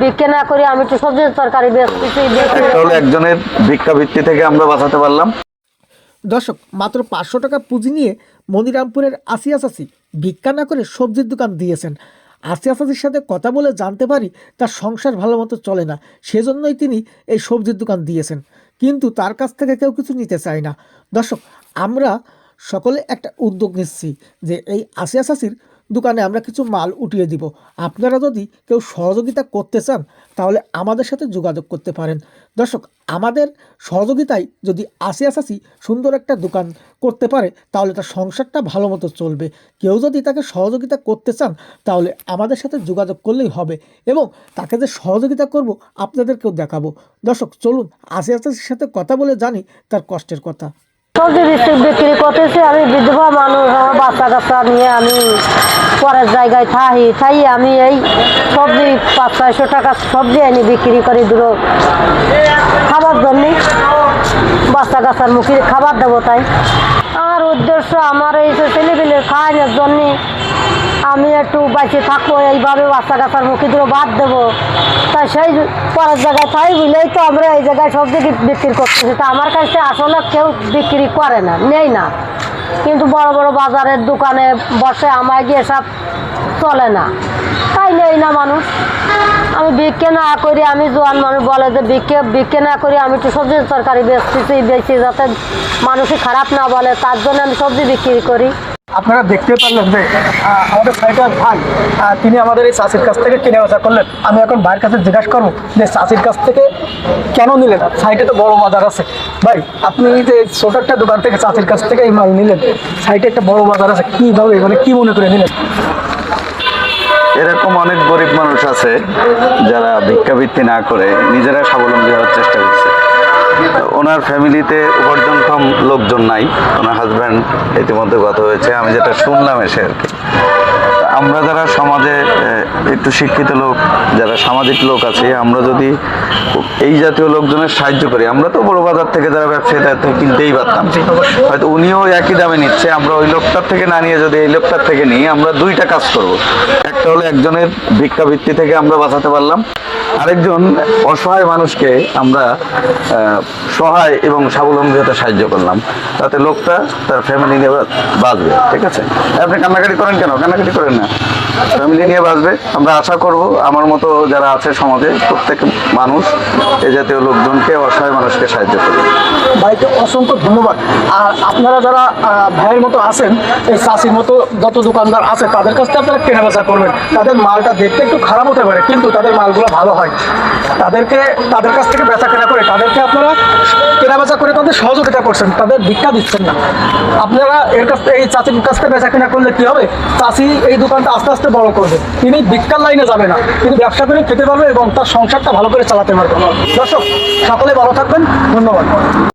বিক্রি না করি আমি একটু সবজি তরকারি বেচতেছি বেচে- একটা হলো একজনের থেকে আমরা বাঁচাতে পারলাম। দর্শক মাত্র পাঁচশো টাকা পুঁজি নিয়ে মনিরামপুরের আসিয়া চাষি ভিক্ষা না করে সবজির দোকান দিয়েছেন। আসিয়া চাষির সাথে কথা বলে জানতে পারি তার সংসার ভালো মতো চলে না সেজন্যই তিনি এই সবজির দোকান দিয়েছেন। কিন্তু তার কাছ থেকে কেউ কিছু নিতে চায় না। দর্শক আমরা সকলে একটা উদ্যোগ নিচ্ছি যে এই আসিয়া চাষির দোকানে আমরা কিছু মাল উঠিয়ে দিব। আপনারা যদি কেউ সহযোগিতা করতে চান, তাহলে আমাদের সাথে যোগাযোগ করতে পারেন। দর্শক, আমাদের সহযোগিতায় যদি আসিয়া চাষি সুন্দর একটা দোকান করতে পারে, তাহলে তার সংসারটা ভালো মতো চলবে। কেউ যদি তাকে সহযোগিতা করতে চান, তাহলে আমাদের সাথে যোগাযোগ করলেই হবে এবং তাকে যে সহযোগিতা করব, আপনাদেরকেও দেখাবো। দর্শক, চলুন আসি আসাসির সাথে কথা বলে জানি তার কষ্টের কথা। সবজি বিক্রি করতেছি, আমি বিধবা মানুষ, আমার বাচ্চা কাচ্চা নিয়ে আমি পরের জায়গায় থাকি থাই আমি এই সবজি পাঁচ, ছয়শো টাকা সবজি আনি বিক্রি করি দূর খাবার জন্যে। বাচ্চা কাচ্চার মুখে খাবার দেবো তাই। আমার উদ্দেশ্য আমার এই ছেলেপিলে খাওয়ানোর জন্যে আমি একটু বাঁচে থাকব, এইভাবে বাচ্চা কাচ্চার মুখে দূরে বাদ দেবো। সেই পরের জায়গায় তাই বুঝলেই তো আমরা এই জায়গায় সবজি বিক্রি করতেছি। তা আমার কাছে আসলে কেউ বিক্রি করে না নেই না। কিন্তু বড় বড় বাজারের দোকানে বসে আমায় গিয়ে সব চলে না। তাই নেই না মানুষ। আমি বিক্রি না করি, আমি জোয়ান মানুষ বলে যে বিক্রি বিক্রি না করি, আমি একটু সবজি তরকারি বেচতেছি বেশি যাতে মানুষই খারাপ না বলে, তার জন্য আমি সবজি বিক্রি করি। আপনারা দেখতে পারলেন যে আমাদের সাইটার ভাই তিনি আমাদের এই চাষির কাছ থেকে কিনে বেচা করলেন। আমি এখন ভাইয়ের কাছে জিজ্ঞাসা করব যে, চাষির কাছ থেকে কেন নিলেন? সাইডে তো বড় বাজার আছে। ভাই, আপনি যে ছোট একটা দোকান থেকে চাষির কাছ থেকে এই মাল নিলেন সাইডে একটা বড় বাজার আছে, কীভাবে মানে কি মনে করে নিলেন? এরকম অনেক গরিব মানুষ আছে যারা ভিক্ষাবৃত্তি না করে নিজেরা স্বাবলম্বী হওয়ার চেষ্টা করছে। ওনার ফ্যামিলিতে উপার্জনক্ষম লোকজন নাই। ওনার হাজব্যান্ড ইতিমধ্যে গত হয়েছে। আমি যেটা শুনলাম এসে আর কি। আমরা যারা সমাজে একটু শিক্ষিত লোক যারা সামাজিক লোক আছে আমরা যদি এই জাতীয় লোকজনের সাহায্য করি আমরা তো বড় বাজার থেকে যারা ব্যবসায়ী তাদের থেকে কিনতেই পারতাম। হয়তো উনিও একই দামে নিচ্ছে আমরা ওই লোকটার থেকে না নিয়ে যদি এই লোকটার থেকে নিই আমরা দুইটা কাজ করব। একটা হলো একজনের ভিক্ষা ভিক্ষাবৃত্তি থেকে আমরা বাঁচাতে পারলাম আরেকজন অসহায় মানুষকে আমরা আহ, সহায় এবং স্বাবলম্বী হতে সাহায্য করলাম। তাতে লোকটা তার ফ্যামিলি নিয়ে বাঁচবে ঠিক আছে? আপনি কান্নাকাটি করেন কেন? কান্নাকাটি করেন না। ফ্যামিলি নিয়ে বাঁচবে। আমরা আশা করব, আমার মতো যারা আছে সমাজে, প্রত্যেক মানুষ এ জাতীয় লোকজনকে, অসহায় মানুষকে সাহায্য করবে। ভাইকে অসংখ্য ধন্যবাদ। আর আপনারা যারা ভাইয়ের মতো আছেন, এই চাষির মতো যত দোকানদার আছে, তাদের কাছ থেকে আপনারা কেনা বেচা করবেন। তাদের মালটা দেখতে একটু খারাপ হতে পারে, কিন্তু তাদের মালগুলো ভালো হয়। তাদেরকে, তাদের কাছ থেকে বেচা কেনা করে, তাদেরকে আপনারা কেনা বেচা করে তাদের সহযোগিতা করছেন, তাদের ভিক্ষা দিচ্ছেন না। আপনারা এর কাছ এই চাষির কাছ থেকে বেচা কেনা করলে কি হবে? চাষি এই দোকানটা আস্তে আস্তে বড় করবে তিনি ভিক্ষার লাইনে যাবে না। তিনি ব্যবসা করে খেতে পারবে এবং তার সংসারটা ভালো করে চালাতে পারবে। দর্শক, সকলে ভালো থাকবেন। ধন্যবাদ।